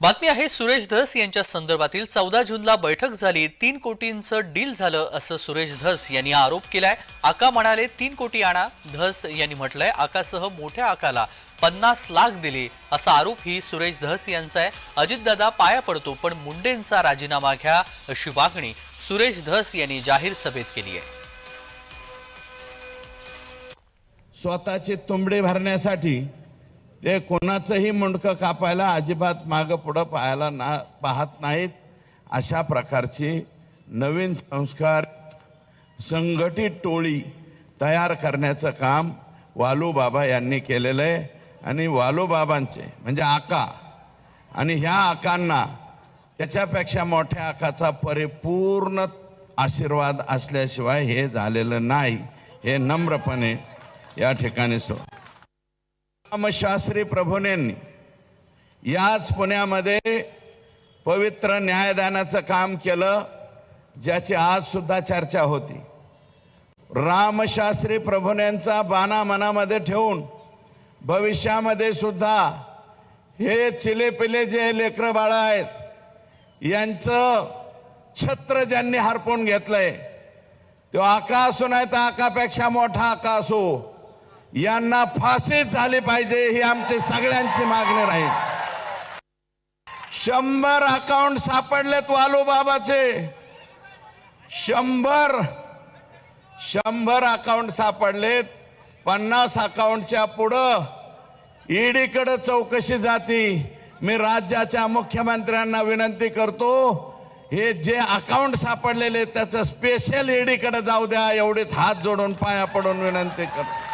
बातमी आहे सुरेश धस यांच्या संदर्भातील चौदा जूनला बैठक झाली तीन कोटींचं डील झालं असं सुरेश धस यांनी आरोप केलाय. आका म्हणाले तीन कोटी आणा धस यांनी म्हटलंय. आकासह मोठ्या आकाला पन्नास लाख दिले असा आरोप ही सुरेश धस यांचा आहे. अजितदादा पाया पडतो पण मुंडेंचा राजीनामा घ्या अशी मागणी सुरेश धस यांनी जाहीर सभेत केली आहे. स्वतःचे तुंबडे भरण्यासाठी ते कोणाचंही मुंडकं कापायला अजिबात मागं पुढं पाहायला ना पाहत नाहीत. अशा प्रकारची नवीन संस्कार संघटित टोळी तयार करण्याचं काम वालूबाबा यांनी केलेलं आहे. आणि वालूबाबांचे म्हणजे आका आणि ह्या आकांना त्याच्यापेक्षा मोठ्या आकाचा परिपूर्ण आशीर्वाद असल्याशिवाय हे झालेलं नाही. हे नम्रपणे या ठिकाणी सो रामशास्त्री प्रभूंनी याच पुण्यामध्ये पवित्र न्यायदानाचं काम केलं ज्याची आज सुद्धा चर्चा होती. रामशास्त्री प्रभुनेंचा बाणा मनामध्ये ठेवून भविष्यामध्ये सुद्धा हे चिलेपिले जे लेकरं बाळं आहेत यांचं छत्र ज्यांनी हरपून घेतलंय तो आका असो नाही तर आकापेक्षा मोठा आका असो यांना फाशीच झाली पाहिजे ही आमची सगळ्यांची मागणी राहील. शंभर अकाउंट सापडलेत वालोबाबाचे शंभर शंभर अकाउंट सापडलेत. पन्नास अकाउंटच्या पुढं ईडीकडे चौकशी जाती. मी राज्याच्या मुख्यमंत्र्यांना विनंती करतो हे जे अकाउंट सापडलेले त्याचं स्पेशल ईडीकडे जाऊ द्या. एवढेच हात जोडून पाया पडून विनंती करतो.